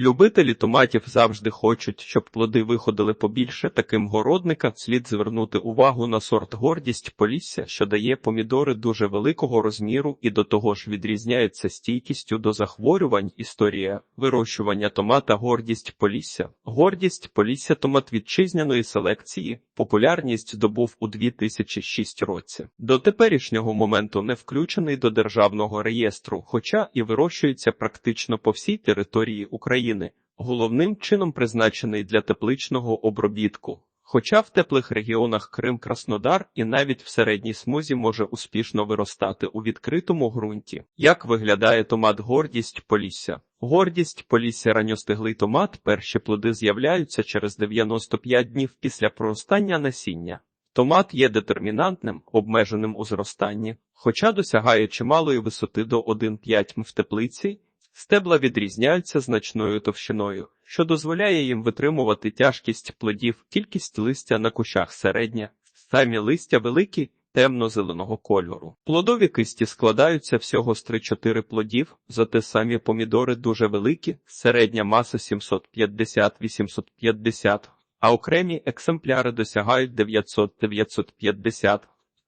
Любителі томатів завжди хочуть, щоб плоди виходили побільше. Таким городникам слід звернути увагу на сорт гордість Полісся, що дає помідори дуже великого розміру і до того ж відрізняється стійкістю до захворювань. Історія вирощування томата гордість Полісся. Гордість Полісся томат вітчизняної селекції. Популярність здобув у 2006 році. До теперішнього моменту не включений до державного реєстру, хоча і вирощується практично по всій території України, головним чином призначений для тепличного обробітку. Хоча в теплих регіонах Крим, Краснодар і навіть в середній смузі може успішно виростати у відкритому ґрунті. Як виглядає томат гордість Полісся? Гордість Полісся ранньостиглий томат. Перші плоди з'являються через 95 днів після проростання насіння. Томат є детермінантним, обмеженим у зростанні, хоча досягає чималої висоти до 1,5 м в теплиці. Стебла відрізняються значною товщиною, що дозволяє їм витримувати тяжкість плодів, кількість листя на кущах середня, самі листя великі, темно-зеленого кольору. Плодові кисті складаються всього з 3-4 плодів, зате самі помідори дуже великі, середня маса 750-850, а окремі екземпляри досягають 900-950.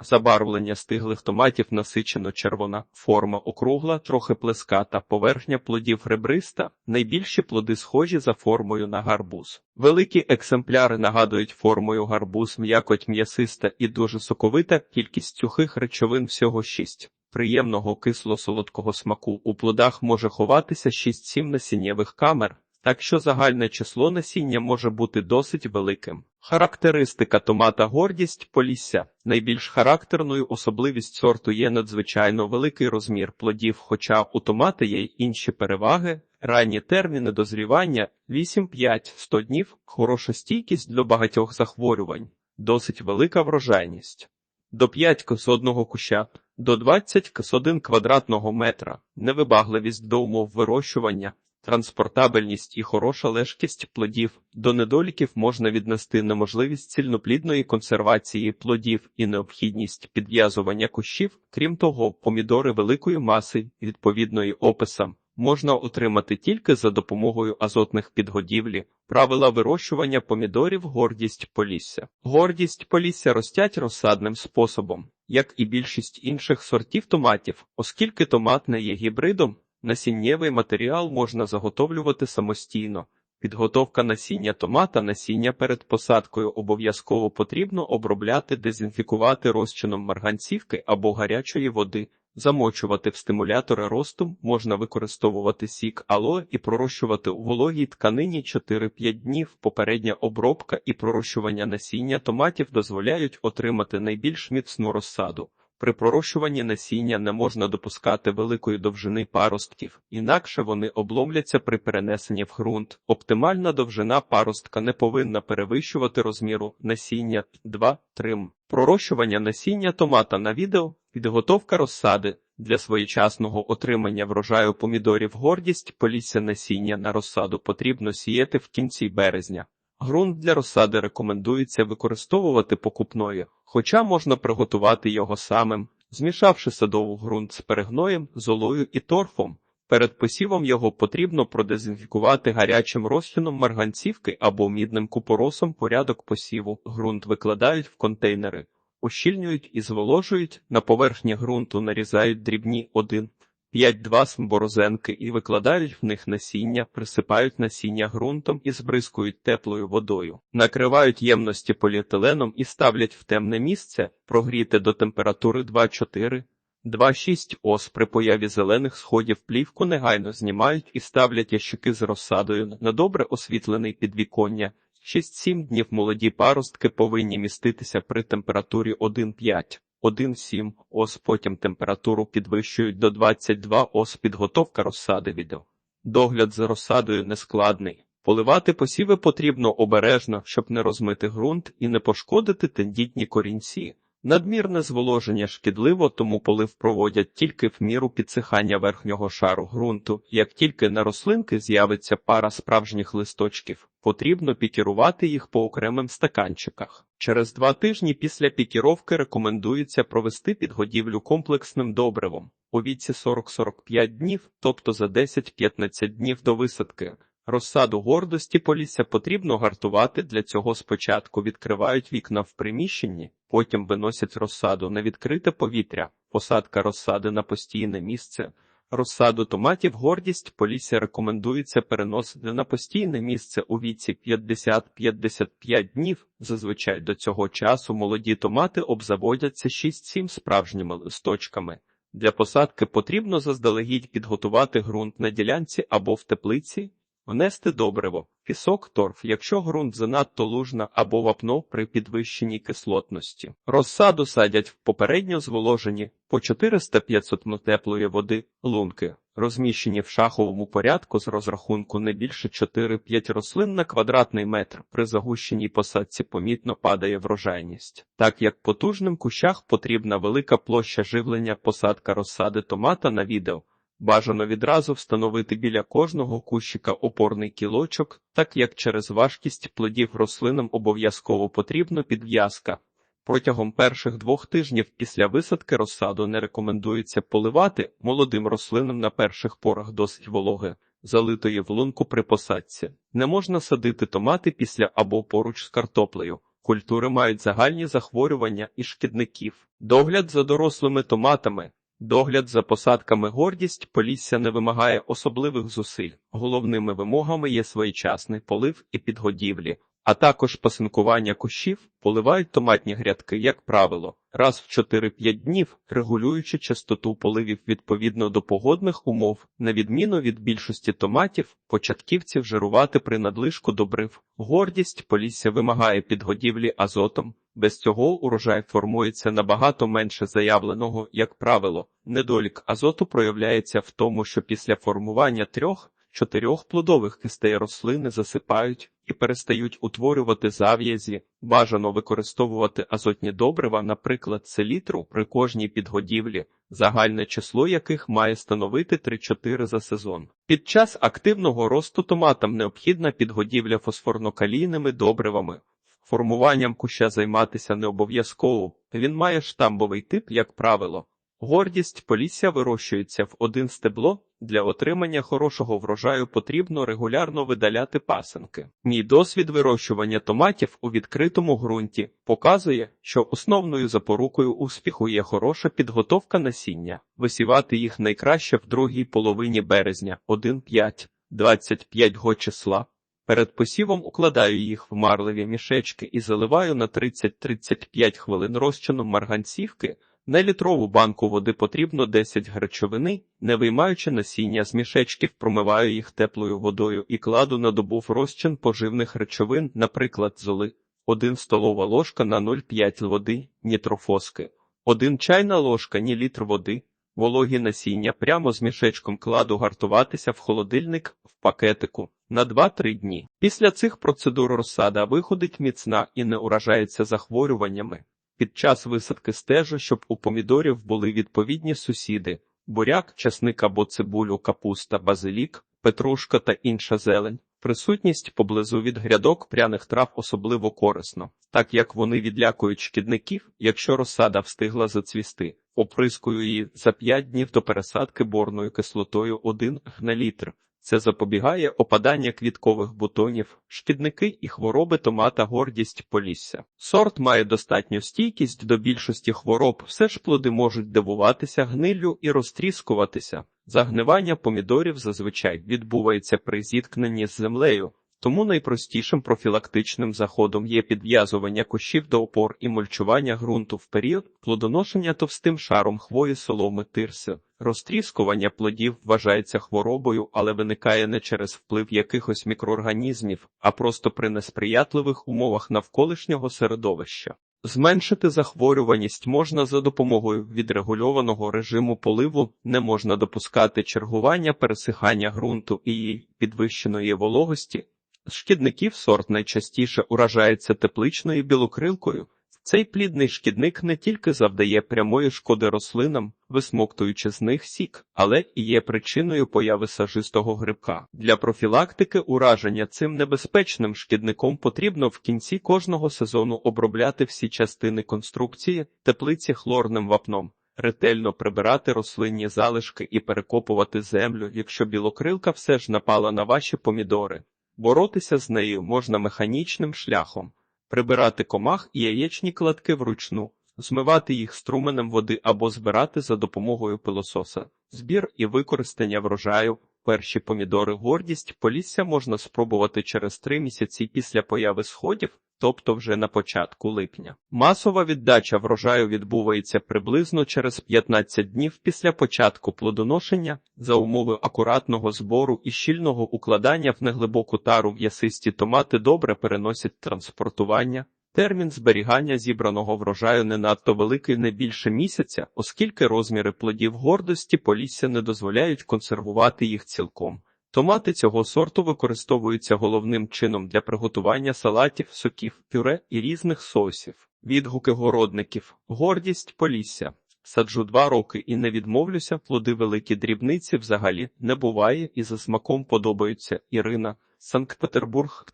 Забарвлення стиглих томатів насичено червона, форма округла, трохи плеската, поверхня плодів ребриста, найбільші плоди схожі за формою на гарбуз. Великі екземпляри нагадують формою гарбуз, м'якоть м'ясиста і дуже соковита, кількість сухих речовин всього 6. Приємного кисло-солодкого смаку у плодах може ховатися 6-7 насіннєвих камер, так що загальне число насіння може бути досить великим. Характеристика томата гордість полісся. Найбільш характерною особливість сорту є надзвичайно великий розмір плодів, хоча у томата є й інші переваги. Ранні терміни дозрівання 8-5-100 днів, хороша стійкість для багатьох захворювань, досить велика врожайність. До 5 к з одного куща, до 20 к з 1 квадратного метра, невибагливість до умов вирощування, транспортабельність і хороша лежкість плодів. До недоліків можна віднести неможливість цільноплідної консервації плодів і необхідність підв'язування кущів. Крім того, помідори великої маси, відповідної описам, можна отримати тільки за допомогою азотних підгодівлі. Правила вирощування помідорів гордість полісся. Гордість полісся ростять розсадним способом, як і більшість інших сортів томатів, оскільки томат не є гібридом, Насіннєвий матеріал можна заготовлювати самостійно. Підготовка насіння томата насіння перед посадкою обов'язково потрібно обробляти, дезінфікувати розчином марганцівки або гарячої води, замочувати в стимулятори росту, можна використовувати сік алоe і пророщувати у вологій тканині 4-5 днів. Попередня обробка і пророщування насіння томатів дозволяють отримати найбільш міцну розсаду. При пророщуванні насіння не можна допускати великої довжини паростків, інакше вони обломляться при перенесенні в ґрунт. Оптимальна довжина паростка не повинна перевищувати розміру насіння 2-3. Пророщування насіння томата на відео, підготовка розсади. Для своєчасного отримання врожаю помідорів гордість полісся насіння на розсаду потрібно сіяти в кінці березня. Грунт для розсади рекомендується використовувати покупною, хоча можна приготувати його самим, змішавши садовий ґрунт з перегноєм, золою і торфом. Перед посівом його потрібно продезінфікувати гарячим розчином марганцівки або мідним купоросом порядок посіву. Ґрунт викладають в контейнери, ощільнюють і зволожують, на поверхні ґрунту нарізають дрібні 1 5-2 смборозенки і викладають в них насіння, присипають насіння ґрунтом і збризкують теплою водою, накривають ємності поліетиленом і ставлять в темне місце, прогріти до температури 2-4. 2-6 ос при появі зелених сходів плівку негайно знімають і ставлять ящики з розсадою на добре освітлений підвіконня. 6-7 днів молоді паростки повинні міститися при температурі 1,5. 1,7 ос, потім температуру підвищують до 22 ос. Підготовка розсади відео. Догляд за розсадою нескладний. Поливати посіви потрібно обережно, щоб не розмити ґрунт і не пошкодити тендітні корінці. Надмірне зволоження шкідливо, тому полив проводять тільки в міру підсихання верхнього шару ґрунту. Як тільки на рослинки з'явиться пара справжніх листочків, потрібно пікірувати їх по окремим стаканчиках. Через два тижні після пікіровки рекомендується провести підгодівлю комплексним добривом у віці 40-45 днів, тобто за 10-15 днів до висадки. Розсаду гордості полісся потрібно гартувати. Для цього спочатку відкривають вікна в приміщенні, потім виносять розсаду на відкрите повітря, посадка розсади на постійне місце. Розсаду томатів гордість полісся рекомендується переносити на постійне місце у віці 50-55 днів. Зазвичай до цього часу молоді томати обзаводяться 6-7 справжніми листочками. Для посадки потрібно заздалегідь підготувати ґрунт на ділянці або в теплиці, внести добриво, пісок, торф, якщо ґрунт занадто лужна або вапно при підвищеній кислотності. Розсаду садять в попередньо зволожені по 400-500 м теплої води лунки, розміщені в шаховому порядку з розрахунку не більше 4-5 рослин на квадратний метр. При загущеній посадці помітно падає врожайність. Так як потужним кущах потрібна велика площа живлення посадка розсади томата на відео. Бажано відразу встановити біля кожного кущика опорний кілочок, так як через важкість плодів рослинам обов'язково потрібна підв'язка. Протягом перших двох тижнів після висадки розсаду не рекомендується поливати молодим рослинам на перших порах досить вологи, залитої в лунку при посадці. Не можна садити томати після або поруч з картоплею. Культури мають загальні захворювання і шкідників. Догляд за дорослими томатами. Догляд за посадками гордість полісся не вимагає особливих зусиль. Головними вимогами є своєчасний полив і підгодівлі, а також пасинкування кущів, поливають томатні грядки, як правило, раз в 4-5 днів, регулюючи частоту поливів відповідно до погодних умов, на відміну від більшості томатів, початківців жирувати при надлишку добрив. Гордість полісся вимагає підгодівлі азотом. Без цього урожай формується набагато менше заявленого, як правило. Недолік азоту проявляється в тому, що після формування трьох чотирьох плодових кистей рослини засипають і перестають утворювати зав'язі. Бажано використовувати азотні добрива, наприклад, селітру при кожній підгодівлі, загальне число яких має становити 3-4 за сезон. Під час активного росту томатам необхідна підгодівля фосфорно-калійними добривами. Формуванням куща займатися не обов'язково, він має штамбовий тип, як правило. Гордість полісся вирощується в один стебло. Для отримання хорошого врожаю потрібно регулярно видаляти пасенки. Мій досвід вирощування томатів у відкритому ґрунті показує, що основною запорукою успіху є хороша підготовка насіння. Висівати їх найкраще в другій половині березня 1-5-25 го числа. Перед посівом укладаю їх в марливі мішечки і заливаю на 30-35 хвилин розчином марганцівки. На літрову банку води потрібно 10 гречовини, не виймаючи насіння з мішечків, промиваю їх теплою водою і кладу на добу в розчин поживних речовин, наприклад, золи, 1 столова ложка на 0,5 води, нітрофоски, 1 чайна ложка, ні літр води, вологі насіння прямо з мішечком кладу гартуватися в холодильник в пакетику на 2-3 дні. Після цих процедур розсада виходить міцна і не уражається захворюваннями. Під час висадки стежу, щоб у помідорів були відповідні сусіди: буряк, часник або цибулю, капуста, базилік, петрушка та інша зелень. Присутність поблизу від грядок пряних трав особливо корисно, так як вони відлякують шкідників, якщо розсада встигла зацвісти. Оприскую її за 5 днів до пересадки борною кислотою 1 на літр. Це запобігає опадання квіткових бутонів, шкідники і хвороби томата гордість полісся. Сорт має достатню стійкість до більшості хвороб, все ж плоди можуть дивуватися гниллю і розтріскуватися. Загнивання помідорів зазвичай відбувається при зіткненні з землею, тому найпростішим профілактичним заходом є підв'язування кущів до опор і мульчування ґрунту в період плодоношення товстим шаром хвої соломи тирси. Розтріскування плодів вважається хворобою, але виникає не через вплив якихось мікроорганізмів, а просто при несприятливих умовах навколишнього середовища. Зменшити захворюваність можна за допомогою відрегульованого режиму поливу, не можна допускати чергування пересихання ґрунту і підвищеної вологості. З шкідників сорт найчастіше уражається тепличною білокрилкою. Цей плідний шкідник не тільки завдає прямої шкоди рослинам, висмоктуючи з них сік, але і є причиною появи сажистого грибка. Для профілактики ураження цим небезпечним шкідником потрібно в кінці кожного сезону обробляти всі частини конструкції теплиці хлорним вапном. ретельно прибирати рослинні залишки і перекопувати землю, якщо білокрилка все ж напала на ваші помідори. Боротися з нею можна механічним шляхом, прибирати комах і яєчні кладки вручну, змивати їх струменем води або збирати за допомогою пилососа. Збір і використання врожаю. Перші помідори гордість полісся можна спробувати через три місяці після появи сходів, тобто вже на початку липня. Масова віддача врожаю відбувається приблизно через 15 днів після початку плодоношення за умови акуратного збору і щільного укладання в неглибоку тару м'ясисті томати добре переносять транспортування. Термін зберігання зібраного врожаю не надто великий не більше місяця, оскільки розміри плодів гордості полісся не дозволяють консервувати їх цілком. Томати цього сорту використовуються головним чином для приготування салатів, соків, пюре і різних соусів. Відгуки городників. Гордість полісся. Саджу два роки і не відмовлюся, плоди великі дрібниці взагалі не буває і за смаком подобаються. Ірина, Санкт-Петербург.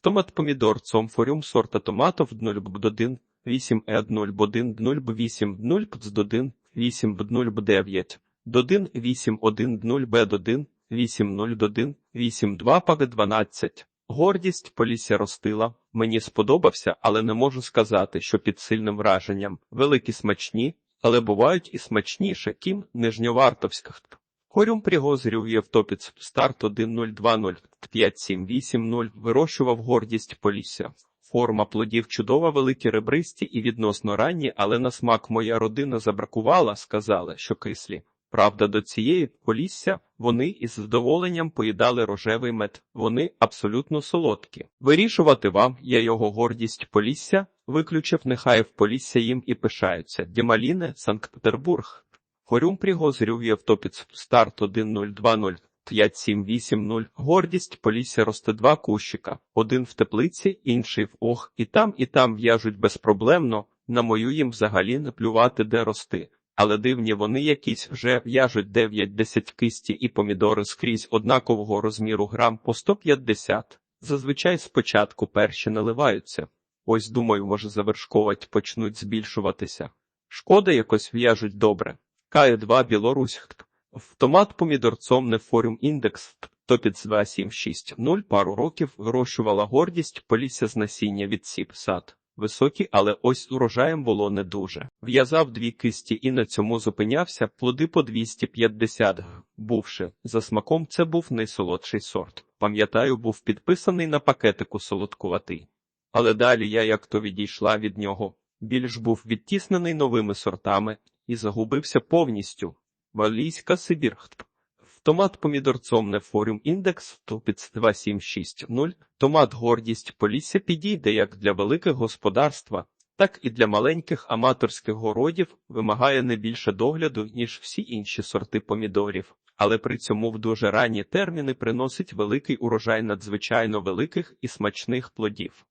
Томат помідор цомфоріум сорта томатов 0 8 е 0 1 0 8 0 1 8 0 9 1 8 1 0 б 1 8 0 1 8 2 пак 12 Гордість полісся ростила. Мені сподобався, але не можу сказати, що під сильним враженням. Великі смачні, але бувають і смачніше, кім нижньовартовських. Хорюм пригозрів Євтопіц, старт 102057880, вирощував гордість полісся. Форма плодів чудова, великі ребристі і відносно ранні, але на смак моя родина забракувала, сказали, що кислі. Правда, до цієї полісся вони із задоволенням поїдали рожевий мед. Вони абсолютно солодкі. Вирішувати вам, я його гордість полісся, виключив, нехай в полісся їм і пишаються. Дімаліне, Санкт-Петербург. Хорюм пригозрів Євтопіц, старт 1020 5780, гордість полісся росте два кущика, один в теплиці, інший в ох, і там, і там в'яжуть безпроблемно, на мою їм взагалі не плювати, де рости. Але дивні вони якісь вже в'яжуть 9-10 кисті і помідори скрізь однакового розміру грам по 150. Зазвичай спочатку перші наливаються. Ось, думаю, може завершковать почнуть збільшуватися. Шкода якось в'яжуть добре. КАЕ-2 Білорусь. В томат помідорцом нефоріум індекс топіц 2760 пару років вирощувала гордість полісся з насіння від сіп сад. Високі, але ось урожаєм було не дуже. В'язав дві кисті і на цьому зупинявся, плоди по 250 бувши. За смаком це був найсолодший сорт. Пам'ятаю, був підписаний на пакетику солодкуватий. Але далі я як то відійшла від нього. Більш був відтіснений новими сортами і загубився повністю. Валійська Сибірхт. Томат помідорцом нефоріум індекс топіц 2760. Томат гордість полісся підійде як для великих господарства, так і для маленьких аматорських городів вимагає не більше догляду, ніж всі інші сорти помідорів, але при цьому в дуже ранні терміни приносить великий урожай надзвичайно великих і смачних плодів.